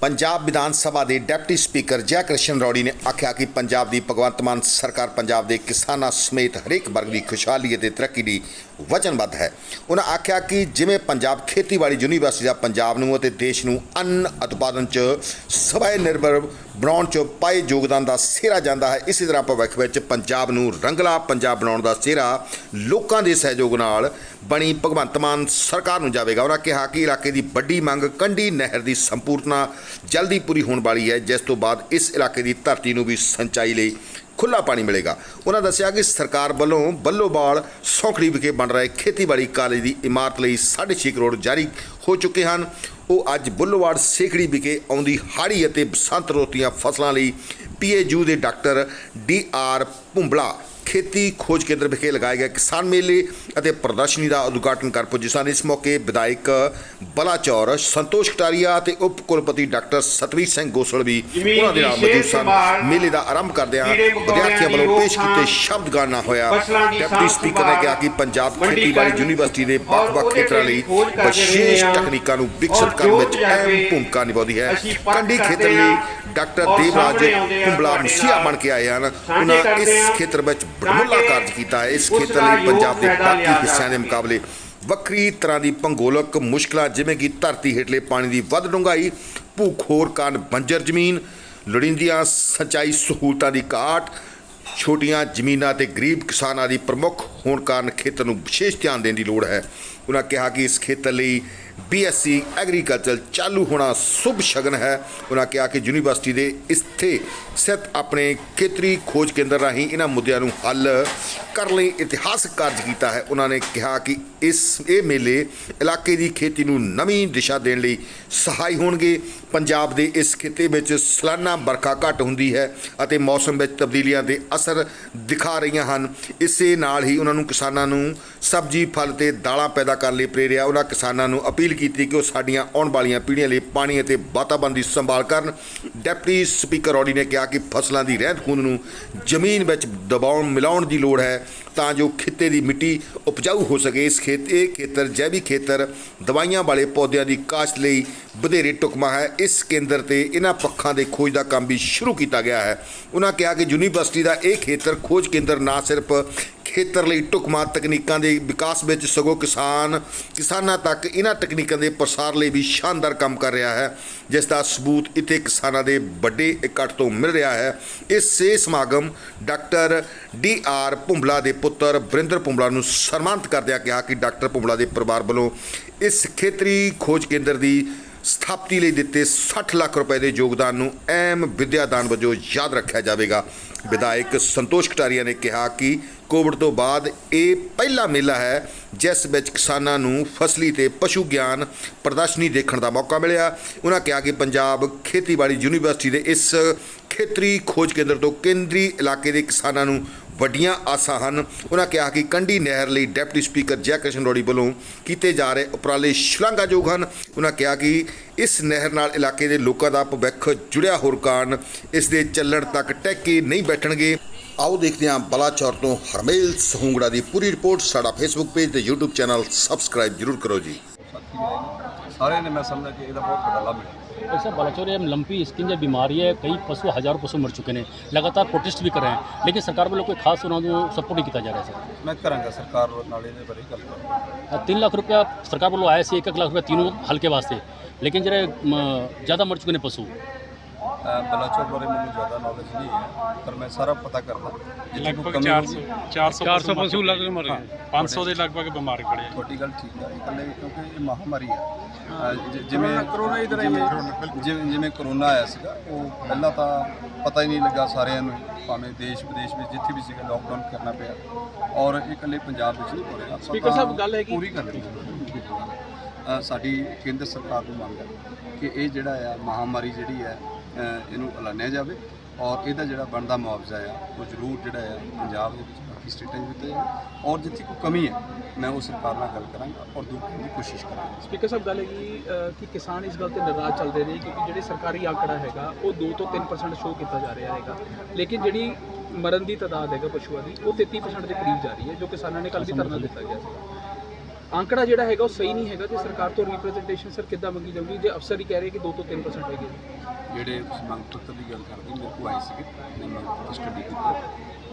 ਪੰਜਾਬ ਵਿਧਾਨ ਸਭਾ ਦੇ deputy speaker ਜੈ ਕ੍ਰਿਸ਼ਨ ਰੌੜੀ ਨੇ ਆਖਿਆ ਕਿ ਪੰਜਾਬ ਦੀ ਭਗਵੰਤ ਮਾਨ ਸਰਕਾਰ ਪੰਜਾਬ ਦੇ ਕਿਸਾਨਾਂ ਸਮੇਤ ਹਰੇਕ ਵਰਗ ਦੀ ਖੁਸ਼ਹਾਲੀ ਅਤੇ ਤਰੱਕੀ ਲਈ ਵਚਨਬੱਧ ਹੈ। ਉਹਨਾਂ ਆਖਿਆ ਕਿ ਜਿਵੇਂ ਪੰਜਾਬ ਖੇਤੀਬਾੜੀ ਯੂਨੀਵਰਸਿਟੀ ਦਾ ਪੰਜਾਬ ਨੂੰ ਅਤੇ ਦੇਸ਼ ਨੂੰ ਅੰਨ ਉਤਪਾਦਨ 'ਚ ਸਵੈ ਨਿਰਭਰ ਬਣਾਉਣ 'ਚ ਪਾਏ ਯੋਗਦਾਨ ਦਾ ਸਿਹਰਾ ਜਾਂਦਾ ਹੈ। ਇਸੇ ਤਰ੍ਹਾਂ ਭਵਿੱਖ ਵਿੱਚ ਪੰਜਾਬ ਨੂੰ ਰੰਗਲਾ ਪੰਜਾਬ ਬਣਾਉਣ ਦਾ ਸਿਹਰਾ ਲੋਕਾਂ ਦੇ ਸਹਿਯੋਗ ਨਾਲ ਬਣੀ ਭਗਵੰਤ ਮਾਨ ਸਰਕਾਰ ਨੂੰ ਜਾਵੇਗਾ। ਉਹਨਾਂ ਕਿਹਾ ਕਿ ਇਲਾਕੇ ਦੀ ਵੱਡੀ ਮੰਗ ਕੰਢੀ ਨਹਿਰ ਦੀ ਸੰਪੂਰਨਤਾ ਜਲਦੀ ਪੂਰੀ ਹੋਣ ਵਾਲੀ ਹੈ, ਜਿਸ ਤੋਂ ਬਾਅਦ ਇਸ ਇਲਾਕੇ ਦੀ ਧਰਤੀ ਨੂੰ ਵੀ ਸਿੰਚਾਈ ਲਈ ਖੁੱਲਾ ਪਾਣੀ ਮਿਲੇਗਾ। ਉਹਨਾਂ ਦੱਸਿਆ ਕਿ ਸਰਕਾਰ ਵੱਲੋਂ ਬੱਲੋਬਾਲ ਸੌਖੜੀ ਵਿਖੇ ਬਣ ਰਹੇ ਖੇਤੀਬਾੜੀ ਕਾਲਜ ਦੀ ਇਮਾਰਤ ਲਈ 6.5 ਕਰੋੜ ਜਾਰੀ ਹੋ ਚੁੱਕੇ ਹਨ। ਉਹ ਅੱਜ ਬੁੱਲੋਵਾੜ ਸੇਖੜੀ ਵਿਖੇ ਆਉਂਦੀ ਹਾੜੀ ਅਤੇ ਬਸੰਤ ਰੋਤੀਆਂ ਫਸਲਾਂ ਲਈ ਪੀਏਯੂ ਦੇ ਡਾਕਟਰ ਡੀ ਆਰ ਭੁੰਬਲਾ ਖੇਤੀ ਖੋਜ ਕੇਂਦਰ ਵਿਖੇ ਲਗਾਏ ਗਏ ਕਿਸਾਨ ਮੇਲੇ ਅਤੇ ਪ੍ਰਦਰਸ਼ਨੀ ਦਾ ਉਦਘਾਟਨ ਕਰ ਪੁੱਜੇ ਸਨ। ਇਸ ਮੌਕੇ ਵਿਧਾਇਕ ਬਲਾਚੌਰ ਸੰਤੋਸ਼ ਕਟਾਰੀਆ ਅਤੇ ਉਪ ਕੁਲਪਤੀ ਡਾਕਟਰ ਸਤਵੀਰ ਸਿੰਘ ਗੋਸਲ ਵੀ ਉਹਨਾਂ ਦੇ ਨਾਲ ਮੌਜੂਦ ਸਨ। ਮੇਲੇ ਦਾ ਆਰੰਭ ਕਰਦਿਆਂ ਵਿਦਿਆਰਥੀਆਂ ਵੱਲੋਂ ਪੇਸ਼ ਕੀਤੇ ਸ਼ਬਦ ਗਾਣਾ ਹੋਇਆ। ਡਿਪਟੀ ਸਪੀਕਰ ਨੇ ਕਿਹਾ ਕਿ ਪੰਜਾਬ ਖੇਤੀਬਾੜੀ ਯੂਨੀਵਰਸਿਟੀ ਦੇ ਵੱਖ-ਵੱਖ ਖੇਤਰਾਂ ਲਈ ਵਿਸ਼ੇਸ਼ ਤਕਨੀਕਾਂ ਨੂੰ ਵਿਕਸਿਤ ਕਰਨ ਵਿੱਚ ਅਹਿਮ ਭੂਮਿਕਾ ਨਿਭਾਉਂਦੀ ਹੈ। ਕੰਢੀ ਖੇਤਰ ਲਈ ਡਾਕਟਰ ਦੇਵਰਾਜ ਕੁੰਬਲਾ ਮਸੀਹਾ ਬਣ ਕੇ ਆਏ ਹਨ। ਉਹਨਾਂ ਇਸ ਖੇਤਰ ਵਿੱਚ ਬੜਮੁੱਲਾ ਕਾਰਜ ਕੀਤਾ। ਹੈ ਇਸ ਖੇਤਰ ਲਈ ਪੰਜਾਬ ਦੇ ਬਾਕੀ ਹਿੱਸਿਆਂ ਦੇ ਮੁਕਾਬਲੇ ਵੱਖਰੀ ਤਰ੍ਹਾਂ ਦੀ ਭੂਗੋਲਕ ਮੁਸ਼ਕਲਾਂ ਜਿਵੇਂ ਕਿ ਧਰਤੀ ਹੇਠਲੇ ਪਾਣੀ ਦੀ ਵੱਧ ਡੂੰਘਾਈ ਭੂਖੋਰ ਕਾਰਨ ਬੰਜਰ ਜ਼ਮੀਨ ਲੋੜੀਂਦੀਆਂ ਸਿੰਚਾਈ ਸਹੂਲਤਾਂ ਦੀ ਘਾਟ ਛੋਟੀਆਂ ਜ਼ਮੀਨਾਂ ਤੇ ਗਰੀਬ ਕਿਸਾਨਾਂ ਦੀ ਪ੍ਰਮੁੱਖ ਹੋਣ ਕਾਰਨ ਖੇਤਰ ਨੂੰ ਵਿਸ਼ੇਸ਼ ਧਿਆਨ ਦੇਣ ਦੀ ਲੋੜ ਹੈ। ਉਹਨਾਂ ਕਿਹਾ ਕਿ ਇਸ ਖੇਤਰ ਲਈ ਬੀਐਸਸੀ ਐਗਰੀਕਲਚਰ ਚਾਲੂ ਹੋਣਾ ਸ਼ੁਭ ਸ਼ਗਨ ਹੈ। ਉਹਨਾਂ ਕਿਹਾ ਕਿ ਯੂਨੀਵਰਸਿਟੀ ਦੇ ਇੱਥੇ ਸਥਿਤ ਆਪਣੇ ਖੇਤਰੀ ਖੋਜ ਕੇਂਦਰ ਰਾਹੀਂ ਇਹਨਾਂ ਮੁੱਦਿਆਂ ਨੂੰ ਹੱਲ ਕਰਨ ਲਈ ਇਤਿਹਾਸਕ ਕਾਰਜ ਕੀਤਾ ਹੈ। ਉਹਨਾਂ ਨੇ ਕਿਹਾ ਕਿ ਇਸ, ਇਹ ਮੇਲੇ ਇਲਾਕੇ ਦੀ ਖੇਤੀ ਨੂੰ ਨਵੀਂ ਦਿਸ਼ਾ ਦੇਣ ਲਈ ਸਹਾਈ ਹੋਣਗੇ। ਪੰਜਾਬ ਦੇ ਇਸ ਖਿੱਤੇ ਵਿੱਚ ਸਾਲਾਨਾ ਬਰਖਾ ਘੱਟ ਹੁੰਦੀ ਹੈ ਅਤੇ ਮੌਸਮ ਵਿੱਚ ਤਬਦੀਲੀਆਂ ਦੇ ਅਸਰ ਦਿਖਾ ਰਹੀਆਂ ਹਨ। ਇਸੇ ਨਾਲ ਹੀ ਉਹਨਾਂ ਨੂੰ ਕਿਸਾਨਾਂ ਨੂੰ ਸਬਜ਼ੀ, ਫਲ ਤੇ ਦਾਲਾਂ ਪੈਦਾ ਕਰਨ ਲਈ ਪ੍ਰੇਰਿਆ। ਉਹਨਾਂ ਕਿਸਾਨਾਂ ਨੂੰ ਅਪੀਲ ਕੀਤੀ ਕਿ ਉਹ ਸਾਡੀਆਂ ਆਉਣ ਵਾਲੀਆਂ ਪੀੜ੍ਹੀਆਂ ਲਈ ਪਾਣੀ ਅਤੇ ਵਾਤਾਵਰਣ ਦੀ ਸੰਭਾਲ ਕਰਨ। ਡਿਪਟੀ ਸਪੀਕਰ ਔਡੀ ਨੇ ਕਿਹਾ ਕਿ ਫਸਲਾਂ ਦੀ ਰਹਿੰਦ ਖੂੰਹਦ ਨੂੰ ਜ਼ਮੀਨ ਵਿੱਚ ਦਬਾਉਣ, ਮਿਲਾਉਣ ਦੀ ਲੋੜ ਹੈ। ਤਾਂ ਜੋ ਖਿੱਤੇ ਦੀ ਮਿੱਟੀ ਉਪਜਾਊ ਹੋ ਸਕੇ। ਇਸ ਖੇਤ, ਇਹ ਖੇਤਰ ਜੈਵਿਕ ਖੇਤਰ ਦਵਾਈਆਂ ਵਾਲੇ ਪੌਦਿਆਂ ਦੀ ਕਾਸ਼ਤ ਲਈ ਵਧੇਰੇ ਟੁਕਮਾ ਹੈ। ਇਸ ਕੇਂਦਰ ਤੇ ਇਹਨਾਂ ਪੱਖਾਂ ਦੇ ਖੋਜ ਦਾ ਕੰਮ ਵੀ ਸ਼ੁਰੂ ਕੀਤਾ ਗਿਆ ਹੈ। ਉਹਨਾਂ ਕਿਹਾ ਕਿ ਯੂਨੀਵਰਸਿਟੀ ਦਾ ਇਹ ਖੇਤਰ ਖੋਜ ਕੇਂਦਰ ਨਾ ਸਿਰਫ ਖੇਤਰ ਲਈ ਟੁਕਮਾ ਤਕਨੀਕਾਂ ਦੇ ਵਿਕਾਸ ਵਿੱਚ ਸਗੋਂ ਕਿਸਾਨ, ਕਿਸਾਨਾਂ ਤੱਕ ਇਹਨਾਂ ਤਕਨੀਕਾਂ ਦੇ ਪ੍ਰਸਾਰ ਲਈ ਵੀ ਸ਼ਾਨਦਾਰ ਕੰਮ ਕਰ ਰਿਹਾ ਹੈ, ਜਿਸ ਦਾ ਸਬੂਤ ਇੱਥੇ ਕਿਸਾਨਾਂ ਦੇ ਵੱਡੇ ਇਕੱਠ ਤੋਂ ਮਿਲ ਰਿਹਾ ਹੈ। ਇਸ ਸੇ ਸਮਾਗਮ ਡਾਕਟਰ ਡੀ ਆਰ ਭੁੰਬਲਾ ਦੇ ਪੁੱਤਰ ਬਰਿੰਦਰ ਭੁੰਬਲਾ ਨੂੰ ਸਨਮਾਨਿਤ ਕਰਦਿਆਂ ਕਿਹਾ ਕਿ ਡਾਕਟਰ ਭੁੰਬਲਾ ਦੇ ਪਰਿਵਾਰ ਵੱਲੋਂ ਇਸ ਖੇਤਰੀ ਖੋਜ ਕੇਂਦਰ ਦੀ ਸਥਾਪਤੀ ਲਈ ਦਿੱਤੇ 60 ਲੱਖ ਰੁਪਏ ਦੇ ਯੋਗਦਾਨ ਨੂੰ ਅਹਿਮ ਵਿਦਿਆਦਾਨ ਵਜੋਂ ਯਾਦ ਰੱਖਿਆ ਜਾਵੇਗਾ। ਵਿਧਾਇਕ ਸੰਤੋਸ਼ ਕਟਾਰੀਆ ਨੇ ਕਿਹਾ ਕਿ ਕੋਵਿਡ ਤੋਂ ਬਾਅਦ ਇਹ ਪਹਿਲਾ ਮੇਲਾ ਹੈ, ਜਿਸ ਵਿੱਚ ਕਿਸਾਨਾਂ ਨੂੰ ਫਸਲੀ ਤੇ ਪਸ਼ੂ ਗਿਆਨ ਪ੍ਰਦਰਸ਼ਨੀ ਦੇਖਣ ਦਾ ਮੌਕਾ ਮਿਲਿਆ। ਉਹਨਾਂ ਕਿਹਾ ਕਿ ਪੰਜਾਬ ਖੇਤੀਬਾੜੀ ਯੂਨੀਵਰਸਿਟੀ ਦੇ ਇਸ ਖੇਤਰੀ ਖੋਜ ਕੇਂਦਰ ਤੋਂ ਕੇਂਦਰੀ ਇਲਾਕੇ ਦੇ ਕਿਸਾਨਾਂ ਨੂੰ ਵੱਡੀਆਂ ਆਸਾਂ ਹਨ। ਉਹਨਾਂ ਕਿਹਾ ਕਿ ਕੰਢੀ ਨਹਿਰ ਲਈ ਡਿਪਟੀ ਸਪੀਕਰ ਜੈ ਕ੍ਰਿਸ਼ਨ ਰੋੜੀ ਵੱਲੋਂ ਕੀਤੇ ਜਾ ਰਹੇ ਉਪਰਾਲੇ ਸ਼ਲਾਘਾਯੋਗ ਹਨ। ਉਹਨਾਂ ਕਿਹਾ ਕਿ ਇਸ ਨਹਿਰ ਨਾਲ ਇਲਾਕੇ ਦੇ ਲੋਕਾਂ ਦਾ ਭਵਿੱਖ ਜੁੜਿਆ ਹੋਰ ਕਾਰਨ ਇਸ ਦੇ ਚੱਲਣ ਤੱਕ ਟੈਕੇ ਨਹੀਂ ਬੈਠਣਗੇ। ਆਓ ਦੇਖਦੇ ਹਾਂ ਬਲਾਚੌਰ ਤੋਂ ਹਰਮੇਲ ਸਹੂੰਗੜਾ ਦੀ ਪੂਰੀ ਰਿਪੋਰਟ। ਸਾਡਾ ਫੇਸਬੁੱਕ ਪੇਜ ਤੇ YouTube ਚੈਨਲ ਸਬਸਕ੍ਰਾਈਬ ਜਰੂਰ ਕਰੋ ਜੀ। ਸਾਰਿਆਂ ਨੇ ਮੈਂ ਸਮਝਦਾ ਕਿ ਇਹਦਾ ਬਹੁਤ ਵੱਡਾ ਲਾਭ ਮਿਲਿਆ। ऐसा बालाचौर में लंपी स्किन जो बीमारी है कई पशु हजारों पशु मर चुके हैं लगातार प्रोटेस्ट भी कर रहे हैं लेकिन सरकार वालों कोई खास उन्होंने सपोर्ट नहीं किया जा रहा है ਮੈਂ ਕਰਾਂਗਾ ਸਰਕਾਰ ਨਾਲ ਇਹਦੇ ਬਾਰੇ ਗੱਲ ਕਰਾਂਗਾ सर तीन लाख रुपया सरकार वालों आया से एक एक लाख रुपया तीनों हल्के वास्ते लेकिन जरा ज़्यादा मर चुके हैं पशु ਅਹ ਬਲਾਚੌਰ ਬਾਰੇ ਮੈਨੂੰ ਜ਼ਿਆਦਾ ਨੌਲੇਜ ਨਹੀਂ ਹੈ ਪਰ ਮੈਂ ਸਾਰਾ ਪਤਾ ਕਰਦਾ। ਜਿੱਥੇ ਕੋਈ ਲਗਭਗ ਕਮੀ 400 ਹੋਊਗੀ 400 400 ਪਸ਼ੂ ਲੱਗ ਮਰ ਗਏ। 500 ਦੇ ਲਗਭਗ ਬਿਮਾਰ ਪੜੇ ਆ। ਤੁਹਾਡੀ ਗੱਲ ਠੀਕ ਹੈ ਇਕੱਲੇ ਕਿਉਂਕਿ ਇਹ ਮਹਾਮਾਰੀ ਹੈ। ਜਿ- ਜਿਵੇਂ ਕਰੋਨਾ ਇਧਰ ਜਿਵੇਂ ਜਿਵੇਂ ਕਰੋਨਾ ਆਇਆ ਸੀਗਾ ਉਹ ਪਹਿਲਾਂ ਤਾਂ ਪਤਾ ਹੀ ਨਹੀਂ ਲੱਗਾ ਸਾਰਿਆਂ ਨੂੰ ਭਾਵੇਂ ਦੇਸ਼ ਵਿਦੇਸ਼ ਵਿੱਚ ਜਿੱਥੇ ਵੀ ਸੀਗਾ ਲੋਕਡਾਊਨ ਕਰਨਾ ਪਿਆ। ਔਰ ਇਹ ਇਕੱਲੇ ਪੰਜਾਬ ਵਿੱਚ ਨਹੀਂ ਹੋ ਰਿਹਾ। ਸਪੀਕਰ ਸਾਹਿਬ, ਗੱਲ ਹੈ ਕਿ- ਪੂਰੀ ਕਰਨੀ ਅਹ ਸਾਡੀ ਕੇਂਦਰ ਸਰਕਾਰ ਨੂੰ ਮੰਗ ਹੈ ਕਿ ਇਹ ਜਿਹੜਾ ਆ ਮਹਾਮਾਰੀ ਜਿਹੜੀ ਹੈ ਇਹਨੂੰ ਐਲਾਨਿਆ ਜਾਵੇ ਔਰ ਇਹਦਾ ਜਿਹੜਾ ਬਣਦਾ ਮੁਆਵਜ਼ਾ ਆ, ਉਹ ਜ਼ਰੂਰ ਜਿਹੜਾ ਆ ਪੰਜਾਬ ਦੇ ਵਿੱਚ ਬਾਕੀ ਸਟੇਟਾਂ ਦੇ ਦਿੱਤਾ ਜਾਵੇ ਔਰ ਜਿੱਥੇ ਕੋਈ ਕਮੀ ਹੈ, ਮੈਂ ਉਹ ਸਰਕਾਰ ਨਾਲ ਗੱਲ ਕਰਾਂਗਾ ਔਰ ਦੂਰ ਕਰਨ ਦੀ ਕੋਸ਼ਿਸ਼ ਕਰਾਂਗਾ। ਸਪੀਕਰ ਸਾਹਿਬ, ਗੱਲ ਹੈਗੀ ਕਿ ਕਿਸਾਨ ਇਸ ਗੱਲ ਤੇ ਨਾਰਾਜ਼ ਚੱਲਦੇ ਨੇ ਕਿਉਂਕਿ ਜਿਹੜੇ ਸਰਕਾਰੀ ਆંકੜਾ ਹੈਗਾ, ਉਹ 2 ਤੋਂ 3% ਸ਼ੋਅ ਕੀਤਾ ਜਾ ਰਿਹਾ ਹੈਗਾ। ਲੇਕਿਨ ਜਿਹੜੀ ਮਰਨ ਦੀ ਤਾਦਾਦ ਹੈਗਾ, ਪਸ਼ੂਆਂ ਦੀ, ਉਹ 33% ਦੇ ਕਰੀਬ ਜਾ ਰਹੀ ਹੈ, ਜੋ ਕਿਸਾਨਾਂ ਨੇ ਕੱਲ ਵੀ ਧਰਨਾ ਦਿੱਤਾ ਗਿਆ ਸੀ ਅੰਕੜਾ ਜਿਹੜਾ ਹੈਗਾ ਉਹ ਸਹੀ ਨਹੀਂ ਹੈਗਾ ਤੇ ਸਰਕਾਰ ਤੋਂ ਰਿਪਰੈਜ਼ੈਂਟੇਸ਼ਨ ਸਰ ਕਿੱਦਾਂ ਮੰਗੀ ਜਾਊਗੀ? ਜੇ ਅਫਸਰ ਹੀ ਕਹਿ ਰਹੇ ਕਿ 2 ਤੋਂ 3% ਹੈਗੇ ਜਿਹੜੇ ਤੁਸੀਂ ਮੰਗ ਪੱਤਰ ਦੀ ਗੱਲ ਕਰਦੇ, ਮੇਰੇ ਕੋਲ ਆਏ ਸੀਗੇ, ਮੈਂ ਮੰਗ ਪੱਤਰ ਸਟੱਡੀ ਕੀਤਾ।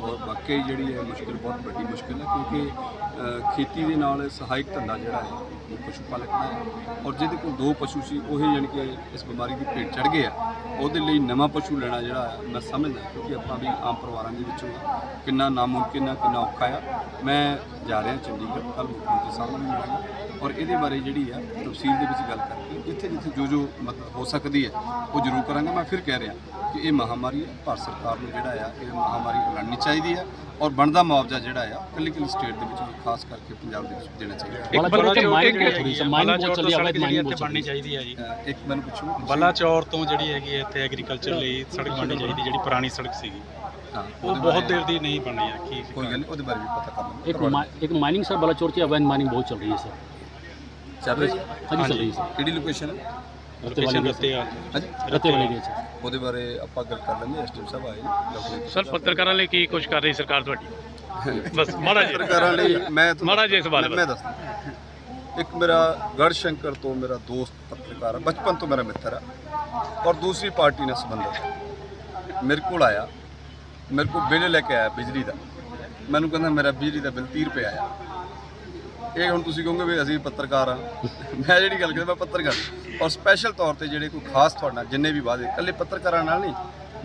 ਔਰ ਵਾਕਈ ਜਿਹੜੀ ਹੈ ਮੁਸ਼ਕਿਲ, ਬਹੁਤ ਵੱਡੀ ਮੁਸ਼ਕਿਲ ਹੈ ਕਿਉਂਕਿ ਖੇਤੀ ਦੇ ਨਾਲ ਸਹਾਇਕ ਧੰਦਾ ਜਿਹੜਾ ਹੈ ਉਹ ਪਸ਼ੂ ਪਾਲਕ ਦਾ ਹੈ ਔਰ ਜਿਹਦੇ ਕੋਲ ਦੋ ਪਸ਼ੂ ਸੀ ਉਹੀ ਜਾਣੀ ਕਿ ਇਸ ਬਿਮਾਰੀ ਦੀ ਭੇਟ ਚੜ ਗਏ ਆ। ਉਹਦੇ ਲਈ ਨਵਾਂ ਪਸ਼ੂ ਲੈਣਾ ਜਿਹੜਾ ਹੈ ਮੈਂ ਸਮਝਦਾ ਕਿਉਂਕਿ ਆਪਾਂ ਵੀ ਆਮ ਪਰਿਵਾਰਾਂ ਦੇ ਵਿੱਚੋਂ ਆ, ਕਿੰਨਾ ਨਾਮੁਮਕਿਨ ਆ ਕਿੰਨਾ ਔਖਾ ਆ। ਮੈਂ ਜਾ ਰਿਹਾ ਚੰਡੀਗੜ੍ਹ ਕੱਲ ਮੁੱਖ ਮੰਤਰੀ ਸਾਹਿਬ ਨੂੰ ਮਿਲਾਂਗਾ। ਔਰ ਇਹਦੇ ਬਾਰੇ ਜਿਹੜੀ ਆ ਤਫਸੀਲ ਦੇ ਵਿੱਚ ਗੱਲ ਕਰਕੇ ਜਿੱਥੇ ਜਿੱਥੇ ਜੋ ਜੋ ਮਦਦ ਹੋ ਸਕਦੀ ਹੈ ਉਹ ਜ਼ਰੂਰ ਕਰਾਂਗਾ। ਮੈਂ ਫਿਰ ਕਹਿ ਰਿਹਾ ਕਿ ਇਹ ਮਹਾਮਾਰੀ ਹੈ ਭਾਰਤ ਸਰਕਾਰ ਨੂੰ ਜਿਹੜਾ ਆ ਇਹ ਮਹਾਮਾਰੀ ਲੜਨੀ ਚਾਹੀਦੀ ਹੈ ਔਰ ਬਣਦਾ ਮੁਆਵਜ਼ਾ ਜਿਹੜਾ ਆ ਕੱਲੀ ਕੱਲੀ ਸਟੇਟ ਦੇ ਵਿੱਚ ਖਾਸ ਕਰਕੇ ਪੰਜਾਬ ਦੇ ਵਿੱਚ ਦੇਣਾ ਚਾਹੀਦਾ। ਹੈ। ਵਾਲਾ ਬਲਾ ਚੌਰ ਚੌਰ ਮਾਈਨਿੰਗ ਜਿਹੜੀ ਬਹੁਤ ਹੋ ਰਹੀ ਹੈ ਹੈਗੀ ਮਾਈਨਿੰਗ ਬਲਾ ਬਹੁਤ ਚੌਰ ਚੱਲੀ ਤੋਂ ਹੈ ਸੜਕ ਜਿਹੜੀ ਮਾਈਨਿੰਗ ਇੱਥੇ ਬਹੁਤ ਬਣਨੀ ਚੱਲੀ ਚਾਹੀਦੀ ਹੈ ਜੀ ਅ, ਇੱਕ ਮੈਨੂੰ ਪੁੱਛੋ ਬਲਾ ਚੌਰ ਤੋਂ ਜਿਹੜੀ ਹੈਗੀ ਹੈ ਇੱਥੇ ਐਗਰੀਕਲਚਰ ਲਈ ਸੜਕ ਬਣਨੀ ਚਾਹੀਦੀ ਜਿਹੜੀ ਪੁਰਾਣੀ ਸੜਕ ਸੀਗੀ ਹਾਂ ਉਹ ਉਹਦੇ ਬਹੁਤ ਬਾਰੇ ਦੇਰ ਦੀ ਨਹੀਂ ਬਣੀ ਹੈ ਕੀ ਕੋਈ ਗੱਲ ਨਹੀਂ ਉਹਦੇ ਬਾਰੇ ਵੀ ਪਤਾ ਕਰ ਲਾਂਗੇ एक मा- एक माइनिंग सर बलाचौर की अवैध माइनिंग बहुत चल रही है सर ਚੱਲ ਰਹੀ ਹੈ हाँ जी चल रही है सर ਕਿਹੜੀ ਲੋਕੇਸ਼ਨ ਹੈ रत्ते वाली ਲੋਕੇਸ਼ਨ गई ਦਿੱਤੇ सर ਆ ਹਾਂਜੀ रत्ते वाली गई सर ਉਹਦੇ ਬਾਰੇ ਆਪਾਂ ਗੱਲ ਕਰ ਲੈਂਦੇ ਐਸਟੀਐਮ ਸਾਹਿਬ ਆਏ ਨੇ ਡਾਕਟਰ ਸਰ ਪੱਤਰਕਾਰਾਂ ਲਈ ਕੀ ਕੁਝ ਕਰ ਰਹੀ ਸਰਕਾਰ ਤੁਹਾਡੀ ਬਸ ਮਾੜਾ ਜੀ ਪੱਤਰਕਾਰਾਂ ਲਈ ਮੈਂ ਤੁਹਾਨੂੰ- ਮਾੜਾ ਜਿਹਾ ਸਵਾਲ ਮੈਂ- ਮੈਂ ਦੱਸਦਾ ਇੱਕ ਮੇਰਾ ਗੜਸ਼ੰਕਰ ਤੋਂ ਮੇਰਾ ਦੋਸਤ ਪੱਤਰਕਾਰ ਹੈ ਬਚਪਨ ਤੋਂ ਮੇਰਾ ਮਿੱਤਰ ਹੈ ਔਰ ਦੂਸਰੀ ਪਾਰਟੀ ਨਾਲ ਸੰਬੰਧਿਤ ਹੈ। ਮੇਰੇ ਕੋਲ ਆਇਆ, ਮੇਰੇ ਕੋਲ ਬਿੱਲ ਲੈ ਕੇ ਆਇਆ ਬਿਜਲੀ ਦਾ। ਮੈਨੂੰ ਕਹਿੰਦਾ ਮੇਰਾ ਬਿਜਲੀ ਦਾ ਬਿੱਲ 30 ਰੁਪਏ ਆਇਆ। ਇਹ ਹੁਣ ਤੁਸੀਂ ਕਹੋਗੇ ਵੀ ਅਸੀਂ ਪੱਤਰਕਾਰ ਆ। ਮੈਂ ਜਿਹੜੀ ਗੱਲ ਕਰਦਾ ਮੈਂ ਪੱਤਰਕਾਰ। ਔਰ ਸਪੈਸ਼ਲ ਤੌਰ ਤੇ ਜਿਹੜੇ ਕੋਈ ਖਾਸ ਤੁਹਾਡੇ ਨਾਲ, ਜਿੰਨੇ ਵੀ ਵਾਅਦੇ, ਇਕੱਲੇ ਪੱਤਰਕਾਰਾਂ ਨਾਲ ਨਹੀਂ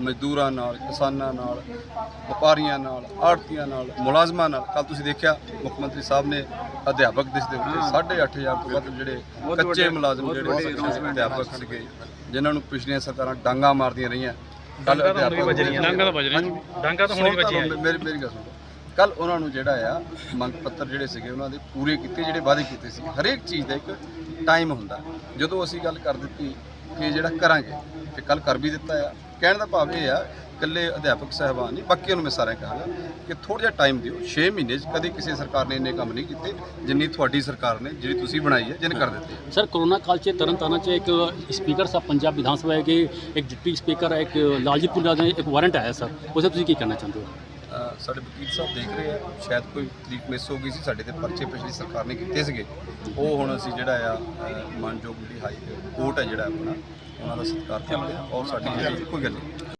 ਮਜ਼ਦੂਰਾਂ ਨਾਲ ਕਿਸਾਨਾਂ ਨਾਲ ਵਪਾਰੀਆਂ ਨਾਲ ਆੜਤੀਆਂ ਨਾਲ ਮੁਲਾਜ਼ਮਾਂ ਨਾਲ। ਕੱਲ ਤੁਸੀਂ ਦੇਖਿਆ ਮੁੱਖ ਮੰਤਰੀ ਸਾਹਿਬ ਨੇ ਅਧਿਆਪਕ ਦਿਵਸ ਦੇ ਉੱਤੇ 8500 ਤੋਂ ਵੱਧ ਜਿਹੜੇ ਕੱਚੇ ਮੁਲਾਜ਼ਮ ਜਿਹੜੇ ਅਧਿਆਪਕ ਸੀਗੇ ਜਿਨ੍ਹਾਂ ਨੂੰ ਪਿਛਲੀਆਂ ਸਰਕਾਰਾਂ ਡਾਂਗਾ ਮਾਰਦੀਆਂ ਰਹੀਆਂ। ਕੱਲ ਰਹੀਆਂ। ਡਾਂਗਾ ਤਾਂ ਵੱਜ ਰਹੀਆਂ। ਡਾਂਗਾ ਤਾਂ ਹੁਣ ਵੀ ਵੱਜੀਆਂ। ਮੇਰੀ ਮੇਰੀ ਗੱਲ ਸੁਣੋ। ਕੱਲ ਉਹਨਾਂ ਨੂੰ ਜਿਹੜਾ ਆ ਮੰਗ ਪੱਤਰ ਜਿਹੜੇ ਸੀਗੇ ਉਹਨਾਂ ਦੇ ਪੂਰੇ ਕੀਤੇ ਜਿਹੜੇ ਵਾਅਦੇ ਕੀਤੇ ਸੀ। ਹਰੇਕ ਚੀਜ਼ ਦਾ ਇੱਕ ਟਾਈਮ ਹੁੰਦਾ। ਜਦੋਂ ਅਸੀਂ ਗੱਲ ਕਰ ਦਿੱਤੀ ਕਿ ਜਿਹੜਾ ਕਰਾਂਗੇ ਤੇ ਕੱਲ ਕਰ ਵੀ ਦਿੱਤਾ ਆ। ਕਹਿਣ ਦਾ ਭਾਵ ਇਹ ਆ ਇਕੱਲੇ ਅਧਿਆਪਕ ਸਹਿਬਾਨ ਨਹੀਂ ਬਾਕੀ ਨੂੰ ਮੈਂ ਸਾਰਿਆਂ ਕਹਾਂਗਾ ਕਿ ਥੋੜਾ ਜਿਹਾ ਟਾਈਮ ਦਿਓ 6 ਮਹੀਨੇ 'ਚ ਕਦੀ ਕਿਸੇ ਸਰਕਾਰ ਨੇ ਇੰਨੇ ਕੰਮ ਨਹੀਂ ਕੀਤੇ ਜਿੰਨੀ ਤੁਹਾਡੀ ਸਰਕਾਰ ਨੇ ਜਿਹੜੀ ਤੁਸੀਂ ਬਣਾਈ ਹੈ ਜਿਹਨੇ ਕਰ ਦਿੱਤੇ ਸਰ ਕਰੋਨਾ ਕਾਲ 'ਚ ਤਰਨਤਾਰਨ 'ਚ ਇੱਕ ਸਪੀਕਰ ਸਾਹਿਬ ਪੰਜਾਬ ਵਿਧਾਨ ਸਭਾ ਕੇ ਇੱਕ ਡਿਪਟੀ ਸਪੀਕਰ ਹੈ ਇੱਕ ਲਾਲਜੀਤ ਪੁਰਾ ਦੇ ਇੱਕ ਵਾਰੰਟ ਆਇਆ ਸਰ ਉਸੇ ਤੁਸੀਂ ਕੀ ਕਹਿਣਾ ਚਾਹੁੰਦੇ ਹੋ? ਸਾਡੇ ਵਕੀਲ ਸਾਹਿਬ ਦੇਖ ਰਹੇ ਆ ਸ਼ਾਇਦ ਕੋਈ ਤਰੀਕ ਮਿਸ ਹੋ ਗਈ ਸੀ ਸਾਡੇ ਤੇ ਪਰਚੇ ਪਿਛਲੀ ਸਰਕਾਰ ਨੇ ਕੀਤੇ ਸੀਗੇ। ਉਹ ਹੁਣ ਅਸੀਂ ਜਿਹੜਾ ਆ ਮਾਨਯੋਗ ਦੀ ਹਾਈ ਕੋਰਟ ਹੈ ਜਿਹੜਾ ਆਪਣਾ ਉਹਨਾਂ ਦਾ ਸਤਿਕਾਰ ਆ ਔਰ ਸਾਡੀ ਕੋਈ ਗੱਲ ਨਹੀਂ।